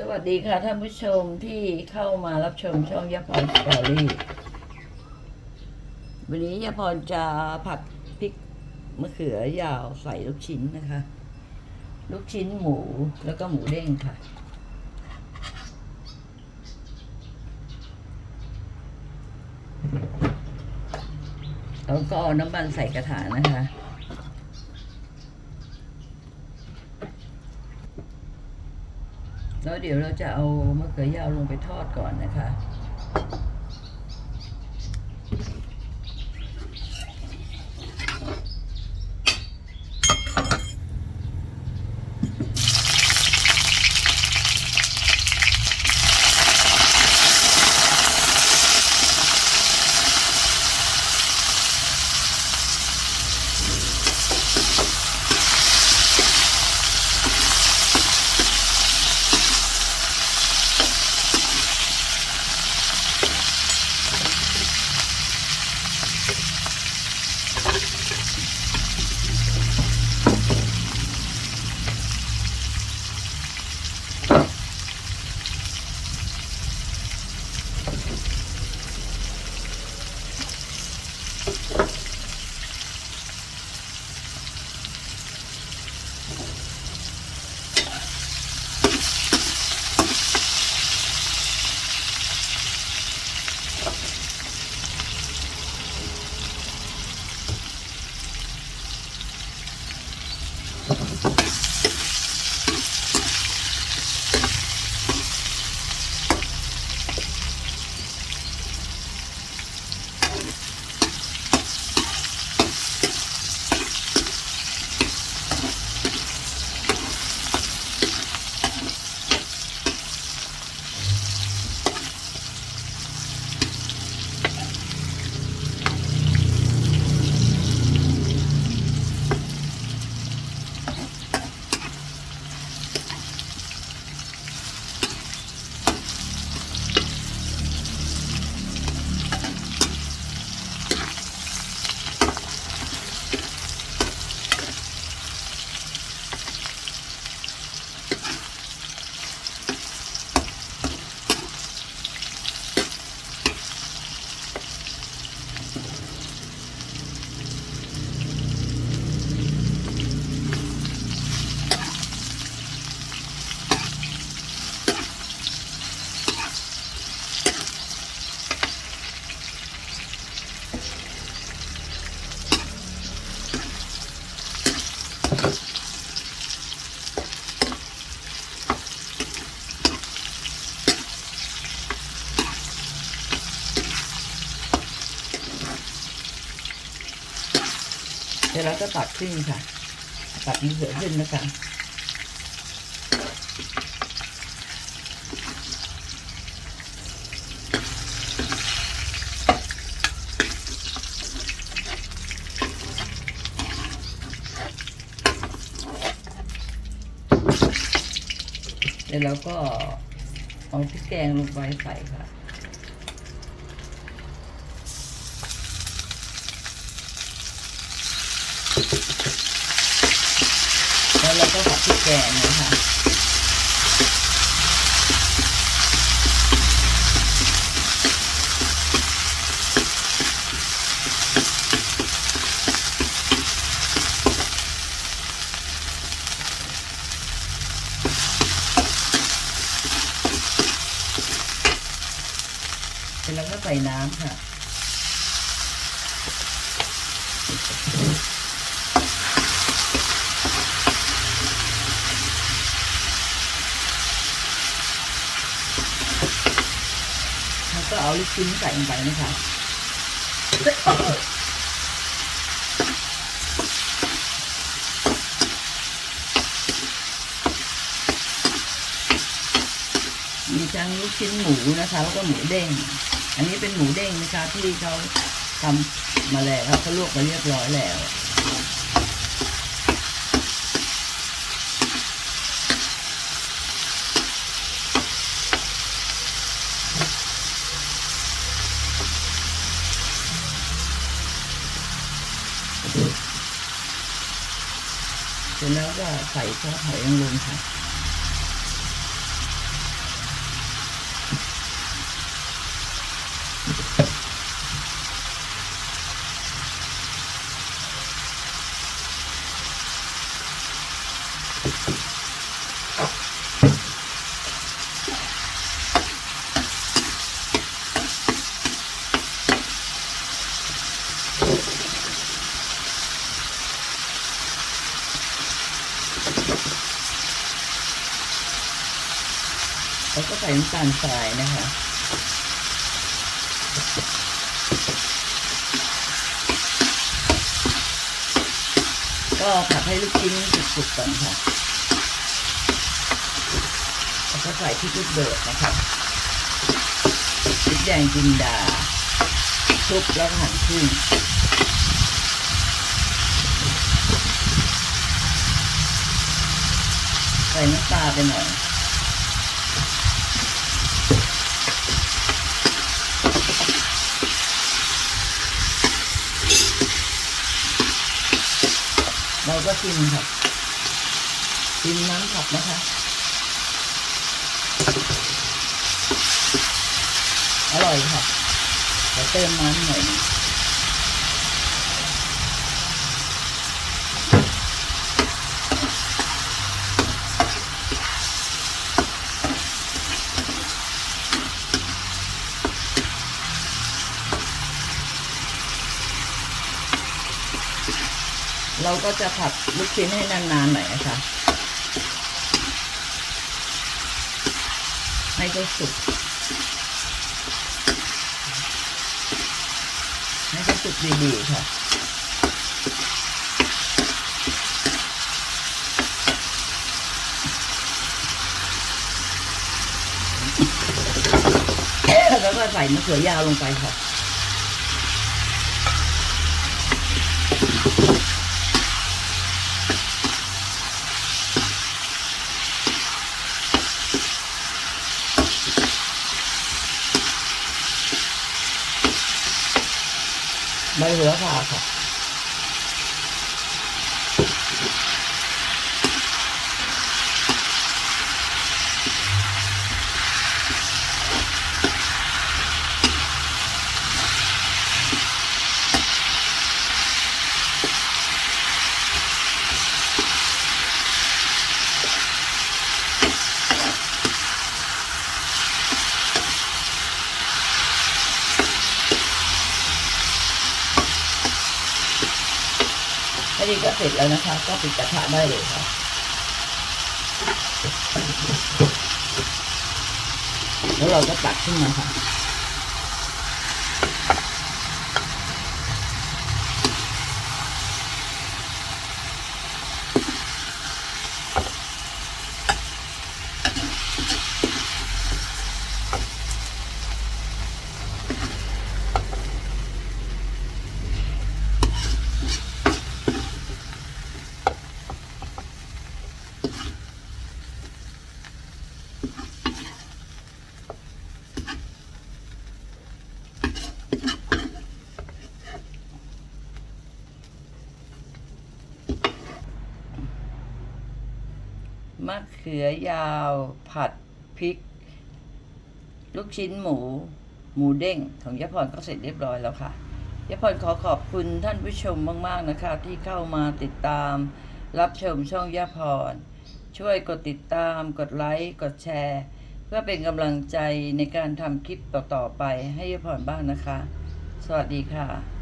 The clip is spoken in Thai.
สวัสดีค่ะท่านผู้ชมที่เข้ามารับชมช่องยาพรสตอรี่วันนี้ยาพรจะผัดพริกมะเขือยาวใส่ลูกชิ้นนะคะ ลูกชิ้นหมูแล้วก็หมูเด้งค่ะ แล้วก็น้ำมันใส่กระถางนะคะ แล้วเดี๋ยวเราจะเอามะเขือยาวลงไปทอดก่อนนะคะ you เดี๋ยวเราก็ตัดขึ้นค่ะ ตัดมะเขือขึ้นนะคะ แล้วเราก็เอาพริกแกงลงไปใส่ค่ะ แล้วเราก็ผัดพริกแกงนะคะ เสร็จแล้วก็ใส่น้ำค่ะ แล้วก็เอาลูกชิ้นใส่ลงไปนะคะมีทั้งลูกชิ้นหมูนะคะ แล้วก็หมูเด้ง อันนี้เป็นหมูเด้งนะคะที่เขาทำมาแล้วเขาลวกมาเรียบร้อยแล้วเสร็จแล้วก็ใส่ซอสหอยนางรมค่ะ แล้วก็ใส่น้ำตาลทรายนะคะก็ผัดให้ลูกชิ้นสุกๆก่อนค่ะแล้วก็ใส่พริกลูกเดือดนะคะพริกแดงจินดาคลุกแล้วก็หั่นครึ่งใส่น้ำตาลไปหน่อย ก็ชิมค่ะชิมน้ำผักนะคะอร่อยค่ะเดี๋ยวเติมน้ำหน่อย เราก็จะผัดลูกชิ้นให้นานๆหน่อยนะคะให้เขาสุกให้เขาสุกดีๆค่ะแล้วก็ใส่มะเขือยาวลงไปค่ะ ใบโหระ นี้ก็เสร็จแล้วนะคะ ก็ปิดกระทะได้เลยค่ะแล้วเราก็ตักขึ้นมาค่ะ มะเขือยาว ผัดพริก ลูกชิ้นหมู หมูเด้งของยะพรก็เสร็จเรียบร้อยแล้วค่ะยะพรขอขอบคุณท่านผู้ชมมาก ๆ นะคะ ที่เข้ามาติดตาม รับชมช่องยะพร ช่วยกดติดตาม กดไลค์ กดแชร์ เพื่อเป็นกำลังใจในการทำคลิปต่อ ๆ ไปให้ยะพรบ้างนะคะ สวัสดีค่ะ